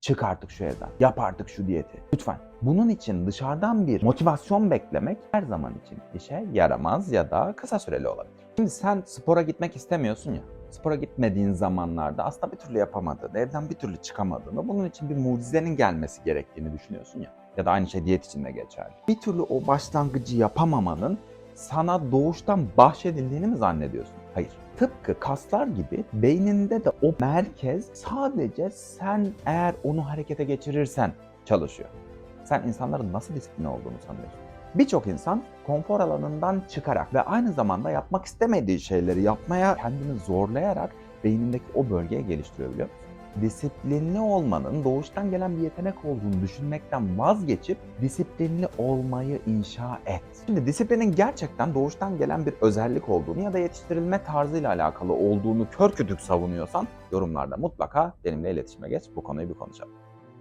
Çık artık şu evden. Yap artık şu diyeti. Lütfen. Bunun için dışarıdan bir motivasyon beklemek her zaman için işe yaramaz ya da kısa süreli olabilir. Şimdi sen spora gitmek istemiyorsun ya. Spora gitmediğin zamanlarda aslında bir türlü yapamadığını, evden bir türlü çıkamadığını, bunun için bir mucizenin gelmesi gerektiğini düşünüyorsun ya. Ya da aynı şey diyet için de geçerli. Bir türlü o başlangıcı yapamamanın sana doğuştan bahşedildiğini mi zannediyorsun? Hayır. Tıpkı kaslar gibi beyninde de o merkez sadece sen eğer onu harekete geçirirsen çalışıyor. Sen insanların nasıl disipline olduğunu sanıyorsun. Birçok insan konfor alanından çıkarak ve aynı zamanda yapmak istemediği şeyleri yapmaya kendini zorlayarak beynindeki o bölgeye geliştiriyor biliyor musun? Disiplinli olmanın doğuştan gelen bir yetenek olduğunu düşünmekten vazgeçip disiplinli olmayı inşa et. Şimdi disiplinin gerçekten doğuştan gelen bir özellik olduğunu ya da yetiştirilme tarzıyla alakalı olduğunu kör kütük savunuyorsan yorumlarda mutlaka benimle iletişime geç bu konuyu bir konuşalım.